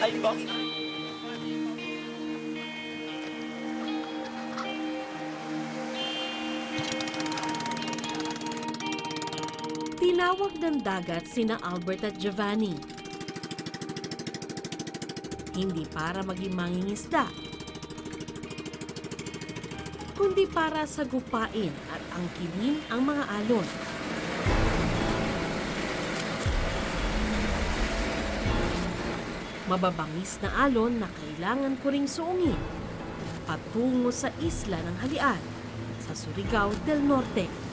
Ay bak... Tinawag ng dagat sina Albert at Giovanni. Hindi para maging mangingisda, kundi para sagupain at angkinin ang mga alon. Mababangis na alon na kailangan ko ring suungin patungo sa isla ng Halian sa Surigao del Norte.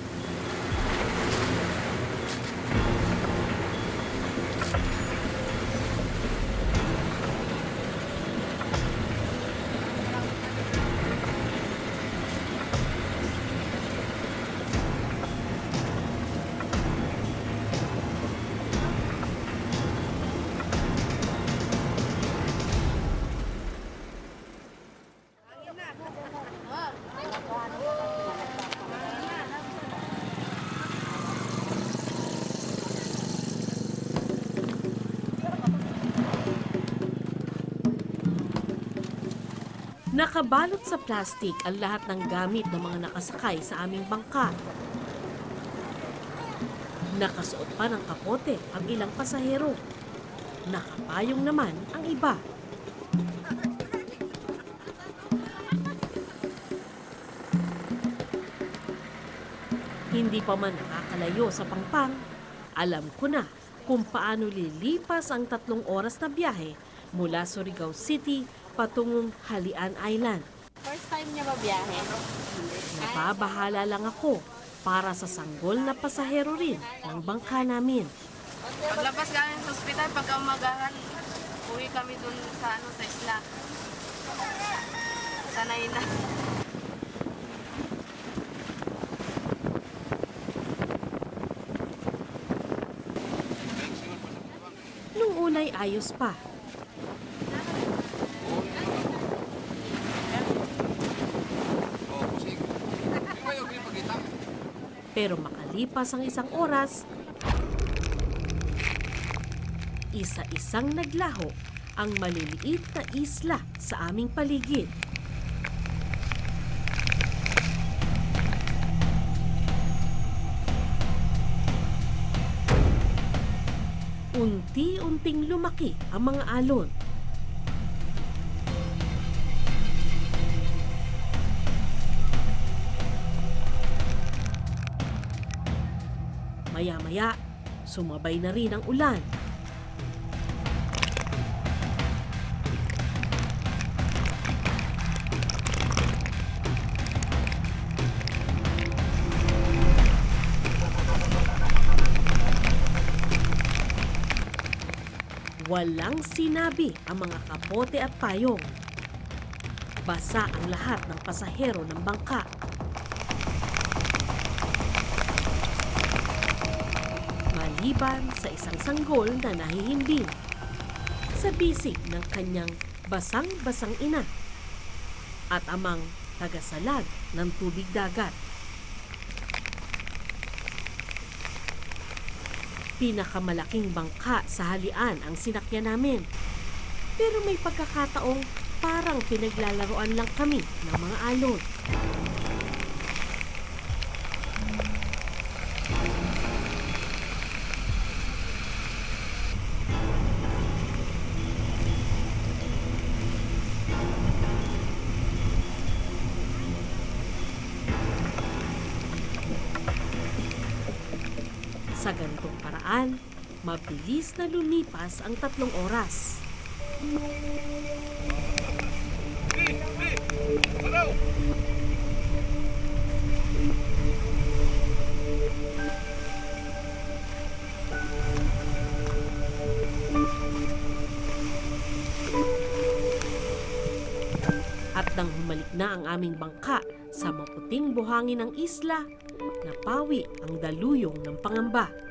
Nakabalot sa plastik ang lahat ng gamit ng mga nakasakay sa aming bangka. Nakasuot pa ng kapote ang ilang pasahero. Nakapayong naman ang iba. Hindi pa man nakakalayo sa pangpang, alam ko na kung paano lilipas ang tatlong oras na biyahe mula Surigao City patungong Halian Island. First time niya mabiyahe? Nababahala lang ako para sa sanggol na pasahero rin ng bangka namin. Paglabas galing sa ospital, pagka umagahan, uwi kami dun sa, ano, sa isla. Sanay na. Nung unay ayos pa, pero makalipas ang isang oras, isa-isang naglaho ang maliliit na isla sa aming paligid. Unti-unting lumaki ang mga alon. Sumabay na rin ang ulan. Walang sinabi ang mga kapote at payong. Basa ang lahat ng pasahero ng bangka. Maliban sa isang sanggol na nahihimbing sa bisig ng kanyang basang-basang ina at amang tagasalag ng tubig dagat. Pinakamalaking bangka sa halian ang sinakyan namin. Pero may pagkakataong parang pinaglalaroan lang kami ng mga alon. Paraan, mabilis na lumipas ang tatlong oras. At nang humalik na ang aming bangka sa maputing buhangin ng isla, napawi ang daluyong ng pangamba.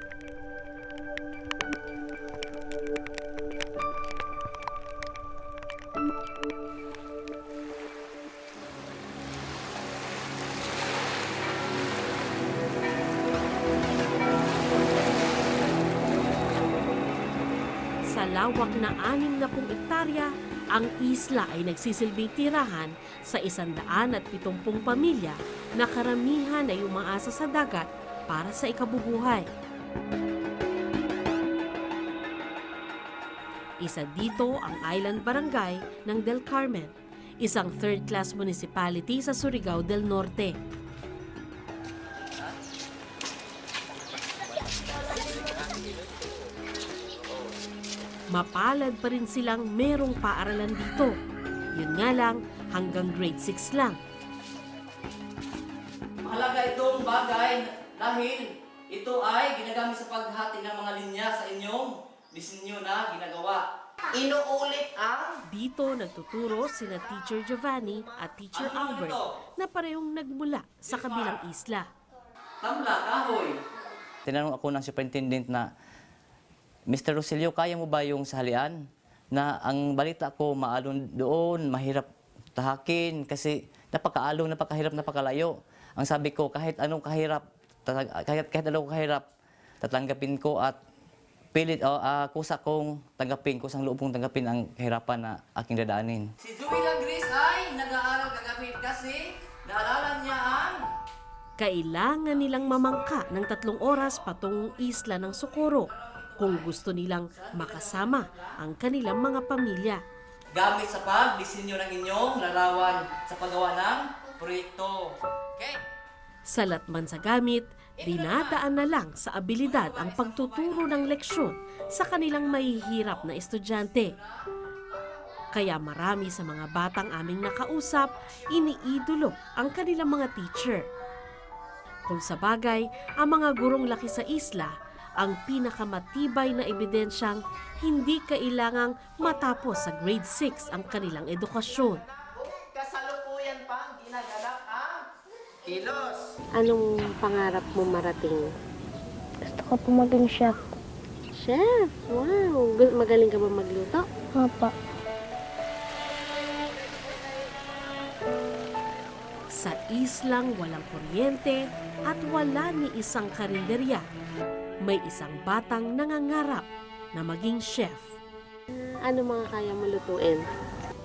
Sa Sa lawak na 60 ektarya, ang isla ay nagsisilbing tirahan sa 170 pamilya na karamihan ay umaasa sa dagat para sa ikabubuhay. Isa dito ang Island Barangay ng Del Carmen, isang third-class municipality sa Surigao del Norte. Mapalad pa rin silang merong paaralan dito. Yun nga lang, hanggang grade 6 lang. Mahalaga itong bagay dahil ito ay ginagamit sa paghati ng mga linya sa inyong disenyo na ginagawa. Inuulit ang Dito nagtuturo sina Teacher Giovanni at Teacher Albert na parehong nagmula sa kabilang isla. tamla, kahoy. Tinanong ako ng superintendent na, Mr. Rosilio, kaya mo ba yung sahalian? Na ang balita ko, maalon doon, mahirap tahakin kasi napakaalong, napakahirap, napakalayo. Ang sabi ko, kahit anong kahirap, kahit, kahit anong kahirap, tatanggapin ko at pilit o ah, kusa kong tanggapin, kusang loob kong tanggapin ang kahirapan na aking dadaanin. Si Juila Grace ay nag-aaral kagabi kasi naalala niya ang Kailangan nilang mamangka ng tatlong oras patungong isla ng Socorro kung gusto nilang makasama ang kanilang mga pamilya. gamit sa pagdisenyo ng inyong larawan sa paggawa ng proyekto. Okay? Salat man sa gamit, dinadaan na lang sa abilidad ang pagtuturo ng leksyon sa kanilang mahihirap na estudyante. Kaya marami sa mga batang aming nakausap, iniidolo ang kanilang mga teacher. Kung sa bagay, ang mga gurong laki sa isla ang pinakamatibay na ebidensyang hindi kailangang matapos sa grade 6 ang kanilang edukasyon. Kasalukuyan pa ang ginaganap ang kilos. Anong pangarap mo marating? Gusto ko po maging chef. Chef! Wow! Magaling ka ba magluto? Opo. Sa islang walang kuryente at wala ni isang karinderya, may isang batang nangangarap na maging chef. Ano mga kaya mo lutuin?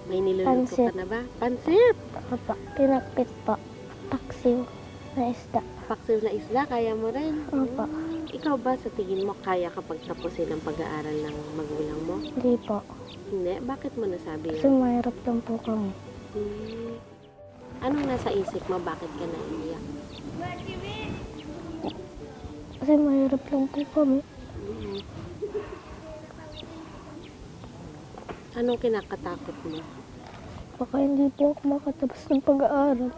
May niluluto Pansit. ka na ba? Pansit! Opo. Pinakpit po. Paksiw na isda. Paksiw na isla, kaya mo rin. Opo. Ikaw ba sa tingin mo kaya kapag tapusin ang pag-aaral ng magulang mo? Hindi po. Hindi. Bakit mo nasabi Kasi yan? mahirap lang po kami. Hmm. Anong nasa isip mo? Bakit ka naiiyak? Kasi mahirap lang po kami. Anong kinakatakot mo? Baka hindi po ako makatapos ng pag-aaral.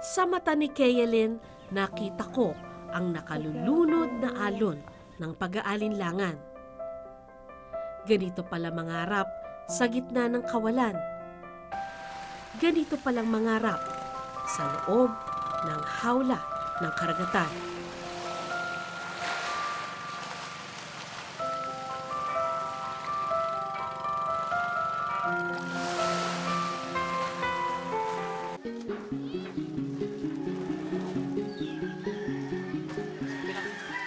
Sa mata ni Kayalin, nakita ko ang nakalulunod na alon ng pag-aalinlangan. Ganito pala mangarap sa gitna ng kawalan. Ganito palang mangarap sa loob ng hawla ng karagatan.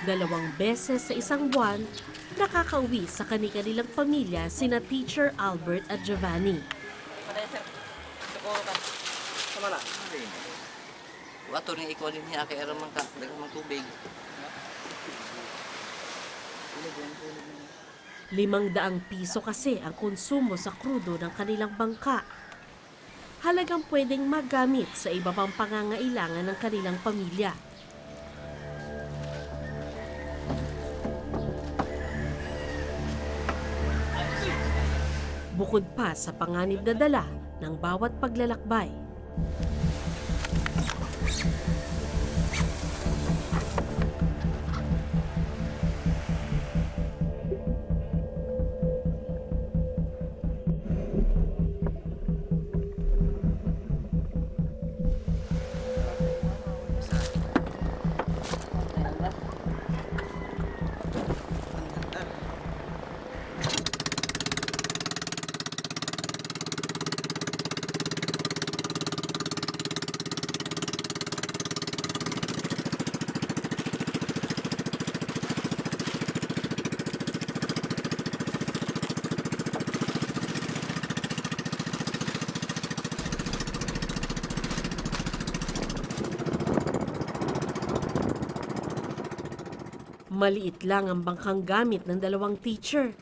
Dalawang beses sa isang buwan, nakakauwi sa kani-kanilang pamilya sina Teacher Albert at Giovanni. Wato rin ikaw din niya kay aramang ka, dagang tubig. Limang daang piso kasi ang konsumo sa krudo ng kanilang bangka. Halagang pwedeng magamit sa iba pang pangangailangan ng kanilang pamilya. Bukod pa sa panganib na dala ng bawat paglalakbay. Maliit lang ang bangkang gamit ng dalawang teacher.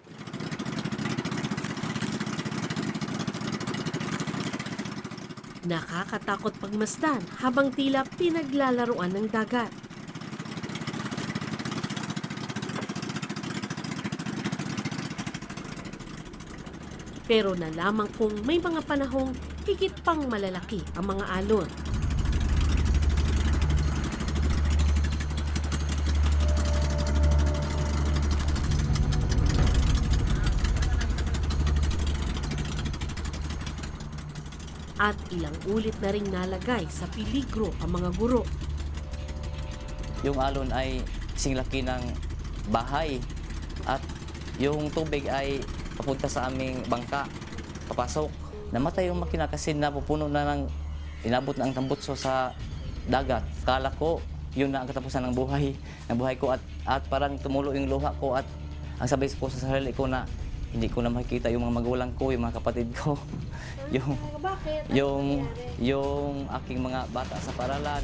Nakakatakot pagmasdan habang tila pinaglalaruan ng dagat. Pero nalaman kong may mga panahong higit pang malalaki ang mga alon. At ilang ulit na ring nalagay sa piligro ang mga guro. Yung alon ay singlaki ng bahay at yung tubig ay papunta sa aming bangka, papasok. Namatay yung makina kasi napupuno na ng inabot na ang tambutso sa dagat. Kala ko yun na ang katapusan ng buhay, ng buhay ko at, at parang tumulo yung luha ko at ang sabi ko sa sarili ko na hindi ko na makikita yung mga magulang ko, yung mga kapatid ko, yung, yung, yung aking mga bata sa paralan.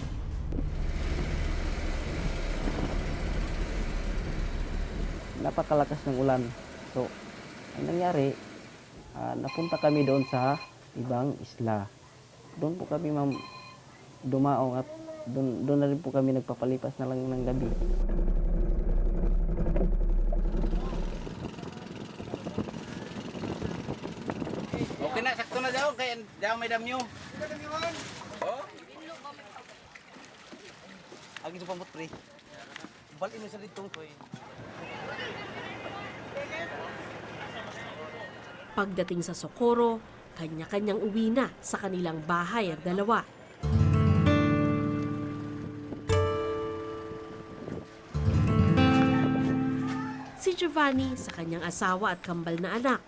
napakalakas ng ulan. So, ang nangyari, ah, napunta kami doon sa ibang isla. Doon po kami ma'am dumaong at doon, doon na rin po kami nagpapalipas na lang ng gabi. Okay na, sakto na daw. Kaya daw may damyo. Agin sa pamot, pre. Balik mo sa ditong to eh. Pagdating sa Socorro, kanya-kanyang uwi na sa kanilang bahay ang dalawa. Si Giovanni sa kanyang asawa at kambal na anak.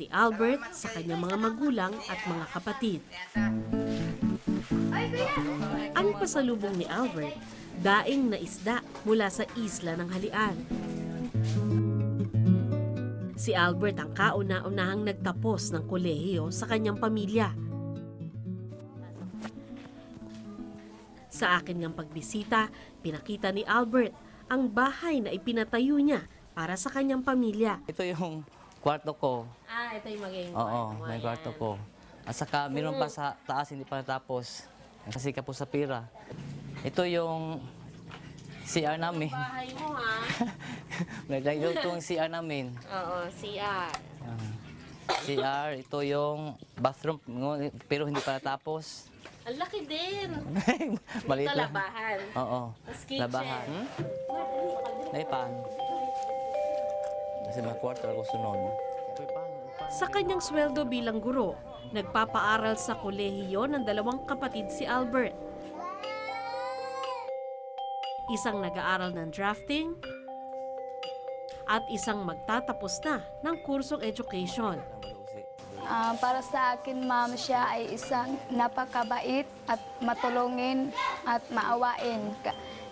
Si Albert sa kanyang mga magulang at mga kapatid. Ang pasalubong ni Albert, daing na isda mula sa isla ng Halian. Si Albert ang kauna-unahang nagtapos ng kolehiyo sa kanyang pamilya. Sa akin ngang pagbisita, pinakita ni Albert ang bahay na ipinatayo niya para sa kanyang pamilya. Ito yung kwarto ko. Ah, ito yung maging Oo, may kwarto ko. At saka meron pa sa taas, hindi pa natapos. Kasi ka po sa pira. Ito yung CR namin. Bahay mo ha? Naglayo itong CR namin. Oo, CR. Ah. CR, ito yung bathroom, ngu- pero hindi pa natapos. Ang laki din. Maliit Ito lang. labahan. Oo. Tapos kitchen. Labahan. Hmm? Naipan. Kasi mga kwarto ako sunod. Sa kanyang sweldo bilang guro, nagpapaaral sa kolehiyo ng dalawang kapatid si Albert. Isang nag-aaral ng drafting at isang magtatapos na ng kursong education. Ah, para sa akin, ma'am, siya ay isang napakabait at matulungin at maawain.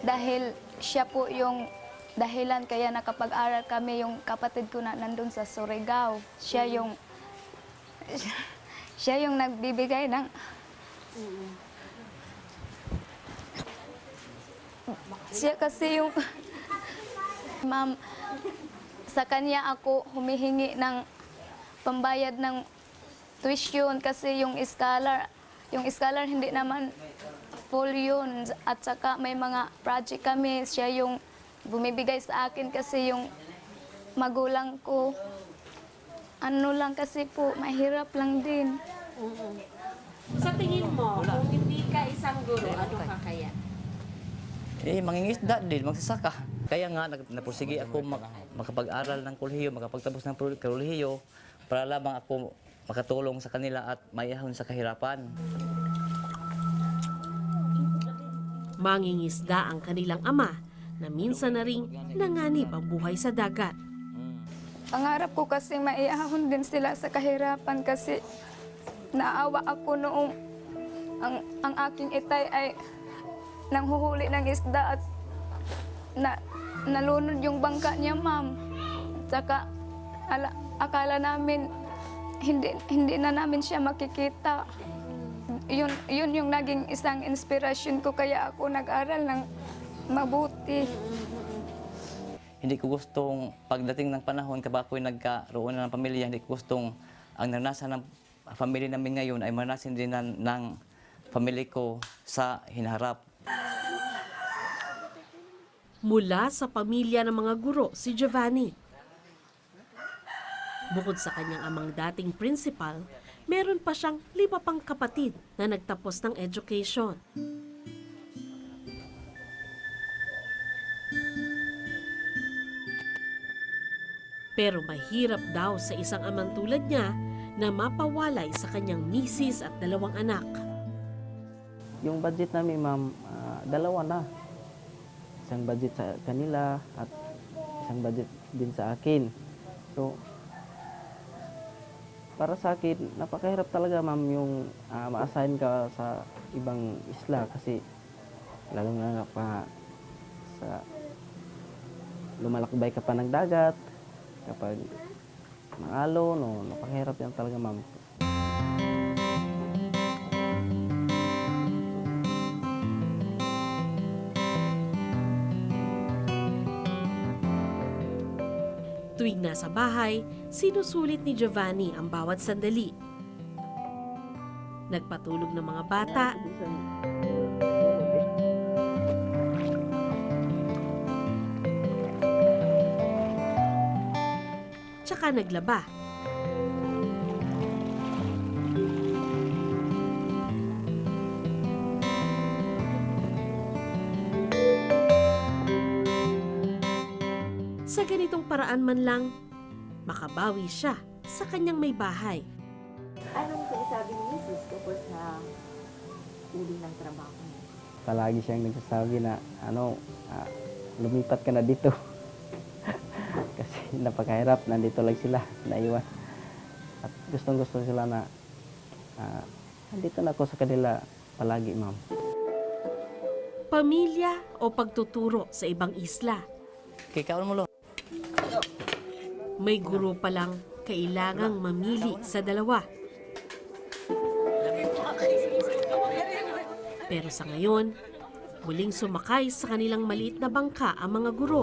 Dahil siya po yung dahilan kaya nakapag-aral kami yung kapatid ko na nandun sa Surigao. Siya yung siya yung nagbibigay ng Siya kasi yung Ma'am, sa kanya ako humihingi ng pambayad ng tuition kasi yung scholar, yung scholar hindi naman full yun. At saka may mga project kami, siya yung bumibigay sa akin kasi yung magulang ko, ano lang kasi po, mahirap lang din. Sa tingin mo, kung hindi ka isang guro, ano ka kaya? Eh, mangingisda din, magsasaka. Kaya nga, nag- napursige ako mak- makapag-aral ng kolehiyo, makapagtapos ng pro- kolehiyo, para lamang ako makatulong sa kanila at maihahon sa kahirapan. Mangingisda ang kanilang ama na minsan na ring nanganib ang buhay sa dagat. Pangarap ko kasi maiahon din sila sa kahirapan kasi naawa ako noong ang, ang aking itay ay nanghuhuli ng isda at na, nalunod yung bangka niya, ma'am. At saka, ala, akala namin hindi hindi na namin siya makikita. Yun, yun yung naging isang inspirasyon ko kaya ako nag-aral ng mabuti. Hindi ko gustong pagdating ng panahon kapag ako'y nagkaroon na ng pamilya, hindi ko gustong ang naranasan ng pamilya namin ngayon ay maranasan din ng, ng pamilya ko sa hinaharap. Mula sa pamilya ng mga guro si Giovanni. Bukod sa kanyang amang dating principal, meron pa siyang lima pang kapatid na nagtapos ng education. Pero mahirap daw sa isang amang tulad niya na mapawalay sa kanyang misis at dalawang anak. Yung budget namin, ma'am, ah, dalawa na. Isang budget sa kanila at isang budget din sa akin. So, para sa akin, napakahirap talaga, ma'am, yung ah, ma-assign ka sa ibang isla kasi lalo na pa sa lumalakbay ka pa ng dagat kapag maalo, no, napakahirap yan talaga, ma'am. Tuwing nasa bahay, sinusulit ni Giovanni ang bawat sandali. Nagpatulog ng mga bata, tsaka naglaba. Sa ganitong paraan man lang, makabawi siya sa kanyang may bahay. Anong sinasabi ni Mrs. tapos na uli ng trabaho niya? palagi siyang nagsasabi na ano ah, lumipat ka na dito kasi napakahirap nandito lang sila naiwan at gustong gusto sila na ah, nandito na ako sa kanila palagi ma'am Pamilya o pagtuturo sa ibang isla. Kikaon mo lo. May guro pa lang kailangang mamili sa dalawa. Pero sa ngayon, muling sumakay sa kanilang maliit na bangka ang mga guro.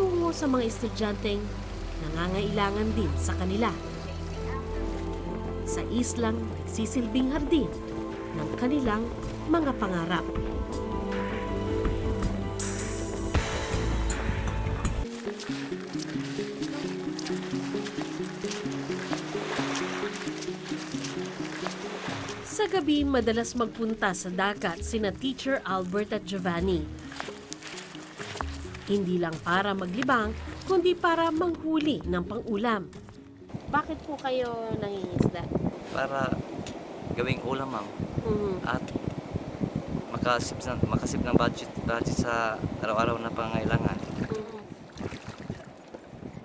Patungo sa mga estudyanteng nangangailangan din sa kanila. Sa islang nagsisilbing hardin ng kanilang mga pangarap. Sa gabi, madalas magpunta sa dagat sina Teacher Albert at Giovanni. Hindi lang para maglibang, kundi para manghuli ng pang-ulam. Bakit po kayo nangingisda? Para gawing ulam, ma'am. At makasip, ng- makasip ng budget, budget sa araw-araw na pangailangan.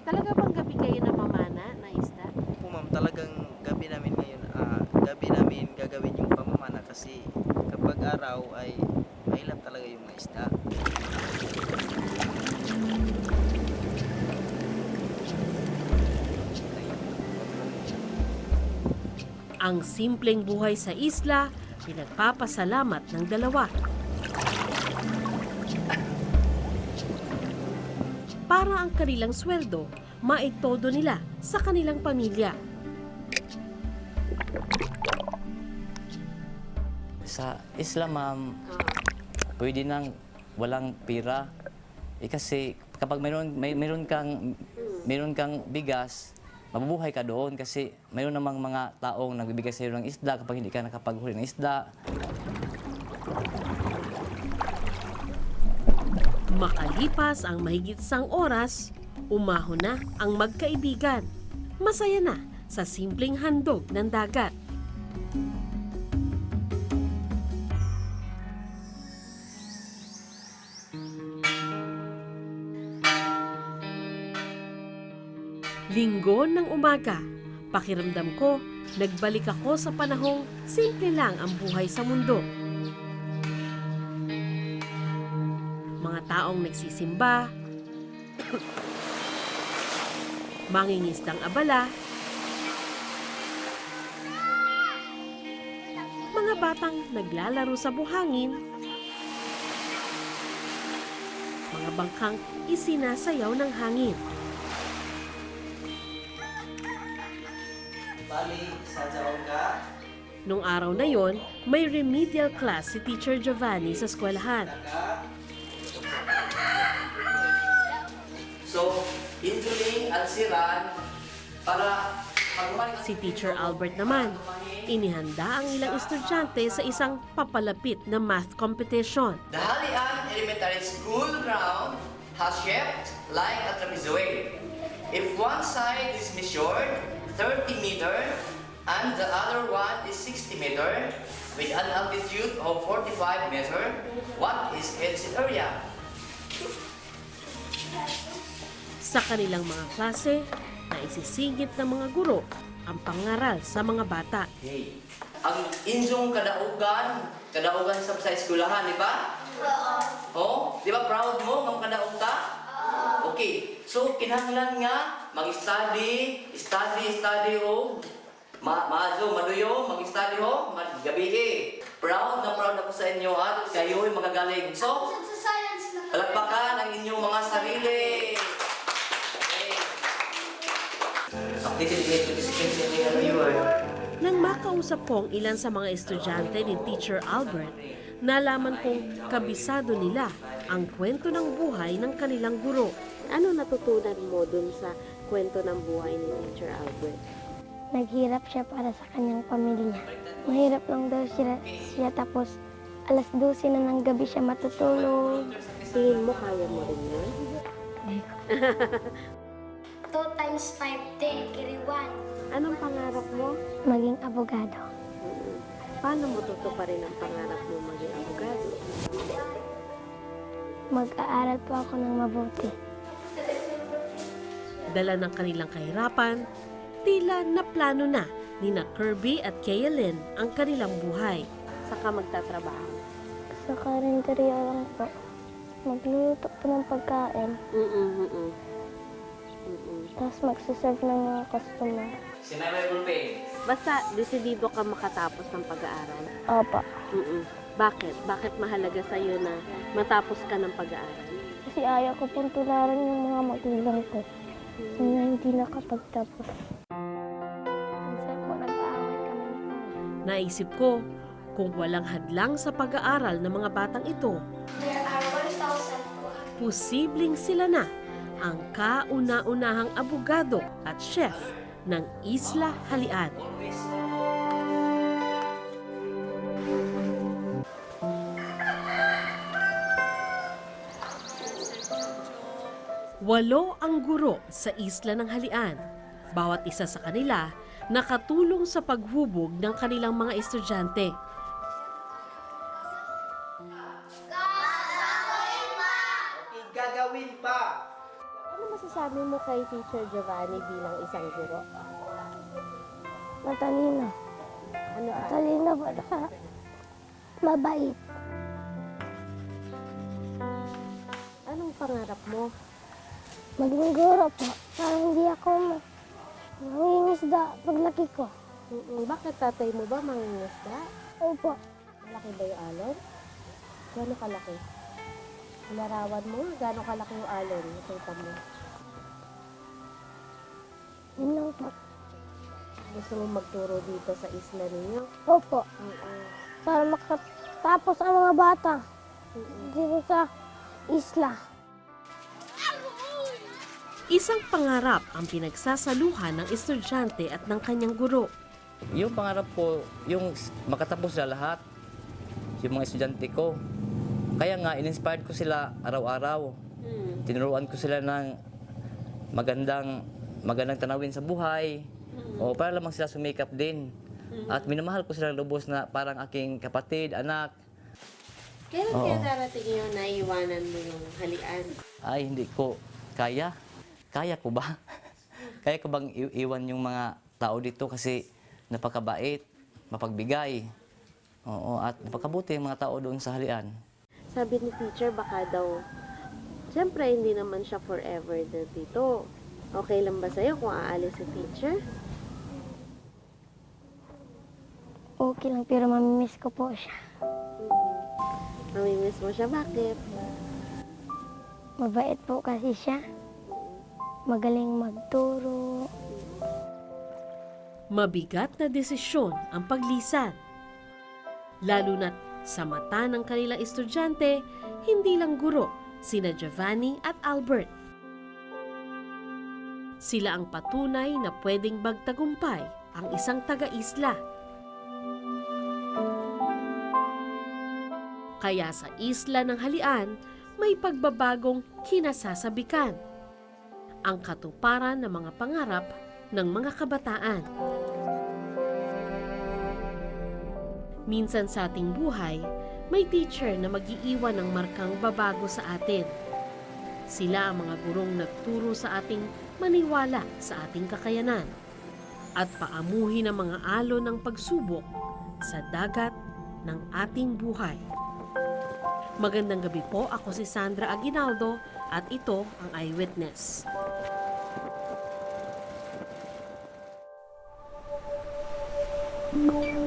Talaga bang gabi kayo namamana na isda? po ma'am, talagang gabi namin ngayon, ah, gabi namin gagawin yung pamamana kasi kapag araw ay mahilap talaga yung mga isda. Ang simpleng buhay sa isla, pinagpapasalamat ng dalawa. Para ang kanilang sweldo, maitodo nila sa kanilang pamilya. Sa Islam, ma'am, pwede nang walang pira. Eh kasi kapag mayroon, may, mayroon kang mayroon kang bigas, mabubuhay ka doon kasi mayroon namang mga taong nagbibigay sa iyo ng isda kapag hindi ka nakapaghuli ng isda. Makalipas ang mahigit sang oras, umahon na ang magkaibigan. Masaya na sa simpleng handog ng dagat. Umaga, pakiramdam ko, nagbalik ako sa panahong simple lang ang buhay sa mundo. Mga taong nagsisimba, mangingisdang abala, mga batang naglalaro sa buhangin, mga bangkang isinasayaw ng hangin. Nung araw na yon, may remedial class si Teacher Giovanni sa eskwelahan. So, injuling at siran para Si Teacher Albert naman, inihanda ang ilang estudyante sa isang papalapit na math competition. The Halian Elementary School ground has shaped like a trapezoid. If one side is measured 30 meter and the other one is 60 meter with an altitude of 45 meter, what is its area? Sa kanilang mga klase, na isisingit ng mga guro ang pangaral sa mga bata. Hey. Ang inyong kadaugan, kadaugan sa sa eskwelahan, di ba? Oo. Di ba proud mo, ma'am kadaog ka? Okay. So, kinahanglan nga, mag-study, study, study o ma maazo, maluyo, mag-study ho, magabi Proud na proud ako sa inyo at kayo'y magagaling. So, palagpakan ang inyong mga sarili. Reviewer. Nang makausap ko ang ilan sa mga estudyante ni Teacher Albert, nalaman kong kabisado nila ang kwento ng buhay ng kanilang guro. Ano natutunan mo dun sa kwento ng buhay ni Teacher Albert? Naghirap siya para sa kanyang pamilya. Mahirap lang daw siya, siya tapos alas 12 na ng gabi siya matutulog. Tingin mo kaya mo rin yun? 2 times 5, 10, carry 1. Anong pangarap mo? Maging abogado. Paano mo tutuparin ang pangarap mo maging abogado? Mag-aaral po ako ng mabuti. Dala ng kanilang kahirapan, tila na plano na ni na Kirby at Kaylin ang kanilang buhay. Saka magtatrabaho. Sa karinderya lang po. Magluluto po ng pagkain. Mm-mm, mm-mm. Tapos magsaserve ng mga customer. Si Meme Bulping. Basta, desidido ka makatapos ng pag-aaral. Opo. Mm-mm. Bakit? Bakit mahalaga sa'yo na matapos ka ng pag-aaral? Kasi ayaw ko pong tularan yung mga magulang ko. Na hindi nakapagtapos. Minsan po nag-aaway kami ni Kuya. Naisip ko, kung walang hadlang sa pag-aaral ng mga batang ito, There are 1,000 posibleng sila na ang kauna-unahang abogado at chef ng Isla Halian. Walo ang guro sa Isla ng Halian. Bawat isa sa kanila nakatulong sa paghubog ng kanilang mga estudyante. Gagawin pa! Ano masasabi mo kay Teacher Giovanni bilang isang guro? Matalino. Ano Matalino po na mabait. Anong pangarap mo? Maging guro po. Para hindi ako ma- mangingisda paglaki ko. Mm-mm. Bakit tatay mo ba mangingisda? Opo. Malaki ba yung alon? Gano'ng kalaki? Larawan mo, gano'ng kalaki yung alon? Nakita mo. Yun lang po. Gusto mo magturo dito sa isla ninyo? Opo. Mm-mm. Para makatapos ang mga bata dito sa isla. Isang pangarap ang pinagsasaluhan ng estudyante at ng kanyang guro. Yung pangarap ko, yung makatapos na lahat, yung mga estudyante ko. Kaya nga, in-inspired ko sila araw-araw. Tinuruan ko sila ng magandang magandang tanawin sa buhay. O para lamang sila sumikap din. At minamahal ko sila lubos na parang aking kapatid, anak. Kailan Oo. kaya darating yun na iwanan mo yung halian? Ay, hindi ko kaya. Kaya ko ba? kaya ko bang iwan yung mga tao dito kasi napakabait, mapagbigay. Oo, at napakabuti yung mga tao doon sa halian. Sabi ni teacher, baka daw, siyempre hindi naman siya forever dito. Okay lang ba sa'yo kung aalis si teacher? Okay lang, pero mamimiss ko po siya. Mamimiss mo siya, bakit? Mabait po kasi siya. Magaling magturo. Mabigat na desisyon ang paglisan. Lalo na't sa mata ng kanilang estudyante, hindi lang guro, sina Giovanni at Albert. Sila ang patunay na pwedeng bagtagumpay ang isang taga-isla. Kaya sa isla ng halian, may pagbabagong kinasasabikan. Ang katuparan ng mga pangarap ng mga kabataan. Minsan sa ating buhay, may teacher na mag-iiwan ng markang babago sa atin. Sila ang mga gurong nagturo sa ating maniwala sa ating kakayanan at paamuhin ang mga alon ng pagsubok sa dagat ng ating buhay. Magandang gabi po, ako si Sandra Aguinaldo at ito ang Eyewitness. Música